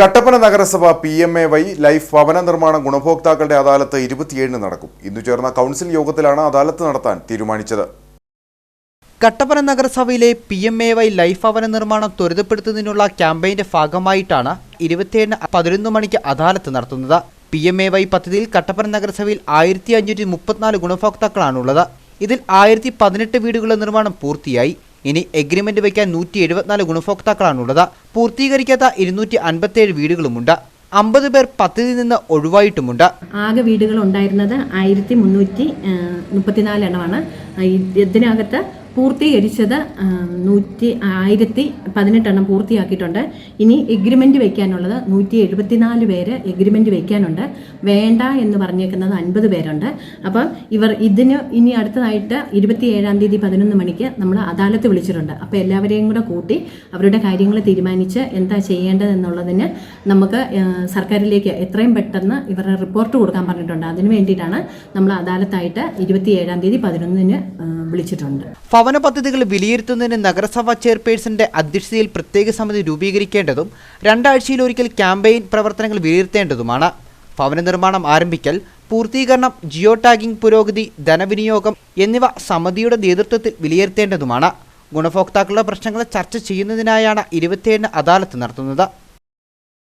കട്ടപ്പന നഗരസഭ P M A Y life ഭവന നിർമ്മാണ ഗുണഭോക്താക്കളുടെ അദാലത്ത് ഇരുപത്തിയേഴിന് നടക്കും. ഇന്നു ചേർന്ന കൗൺസിൽ യോഗത്തിലാണ് അദാലത്ത് നടത്താൻ തീരുമാനിച്ചത്. കട്ടപ്പന നഗരസഭയിലെ P M A Y life ഭവന നിർമ്മാണം ത്വരിതപ്പെടുത്തുന്നതിനുള്ള ക്യാമ്പയിന്റെ ഭാഗമായിട്ടാണ് ഇരുപത്തിയേഴിന് പതിനൊന്ന് മണിക്ക് അദാലത്ത് നടത്തുന്നത്. പി എം എ വൈ പദ്ധതിയിൽ കട്ടപ്പന നഗരസഭയിൽ ആയിരത്തി അഞ്ഞൂറ്റി മുപ്പത്തിനാല് ഗുണഭോക്താക്കളാണുള്ളത്. ഇതിൽ ആയിരത്തി പതിനെട്ട് വീടുകളുടെ നിർമ്മാണം പൂർത്തിയായി. ഇനി എഗ്രിമെന്റ് വയ്ക്കാൻ നൂറ്റി എഴുപത്തിനാല് ഗുണഭോക്താക്കളാണുള്ളത്. പൂർത്തീകരിക്കാത്ത ഇരുന്നൂറ്റി അൻപത്തിയേഴ് വീടുകളുമുണ്ട്. അമ്പത് പേർ പദ്ധതിയിൽ നിന്ന് ഒഴിവായിട്ടുമുണ്ട്. ആകെ വീടുകൾ ഉണ്ടായിരുന്നത് ആയിരത്തി മുന്നൂറ്റി മുപ്പത്തിനാല് എണ്ണമാണ്. ഇതിനകത്ത് പൂർത്തീകരിച്ചത് നൂറ്റി ആയിരത്തി പതിനെട്ടെണ്ണം പൂർത്തിയാക്കിയിട്ടുണ്ട്. ഇനി എഗ്രിമെന്റ് വയ്ക്കാനുള്ളത് നൂറ്റി എഴുപത്തിനാല് പേര് എഗ്രിമെന്റ് വയ്ക്കാനുണ്ട് വേണ്ട എന്ന് പറഞ്ഞേക്കുന്നത് അൻപത് പേരുണ്ട്. അപ്പം ഇവർ ഇതിന് ഇനി അടുത്തതായിട്ട് ഇരുപത്തി ഏഴാം തീയതി പതിനൊന്ന് മണിക്ക് നമ്മൾ അദാലത്ത് വിളിച്ചിട്ടുണ്ട്. അപ്പോൾ എല്ലാവരെയും കൂടെ കൂട്ടി അവരുടെ കാര്യങ്ങൾ തീരുമാനിച്ച് എന്താ ചെയ്യേണ്ടതെന്നുള്ളതിന് നമുക്ക് സർക്കാരിലേക്ക് എത്രയും പെട്ടെന്ന് ഇവരുടെ റിപ്പോർട്ട് കൊടുക്കാൻ പറഞ്ഞിട്ടുണ്ട്. അതിന് വേണ്ടിയിട്ടാണ് നമ്മൾ അദാലത്തായിട്ട് ഇരുപത്തി ഏഴാം തീയതി പതിനൊന്നിന് വിളിച്ചിട്ടുണ്ട്. ഭവന പദ്ധതികൾ വിലയിരുത്തുന്നതിന് നഗരസഭാ ചെയർപേഴ്സന്റെ അധ്യക്ഷതയിൽ പ്രത്യേക സമിതി രൂപീകരിക്കേണ്ടതും രണ്ടാഴ്ചയിൽ ഒരിക്കൽ ക്യാമ്പയിൻ പ്രവർത്തനങ്ങൾ വിലയിരുത്തേണ്ടതുമാണ്. ഭവന നിർമ്മാണം ആരംഭിക്കൽ പൂർത്തീകരണം ജിയോ ടാഗിംഗ് പുരോഗതി ധനവിനിയോഗം എന്നിവ സമിതിയുടെ നേതൃത്വത്തിൽ വിലയിരുത്തേണ്ടതുമാണ്. ഗുണഭോക്താക്കളുടെ പ്രശ്നങ്ങൾ ചർച്ച ചെയ്യുന്നതിനായാണ് ഇരുപത്തിയേഴിന് അദാലത്ത് നടത്തുന്നത്.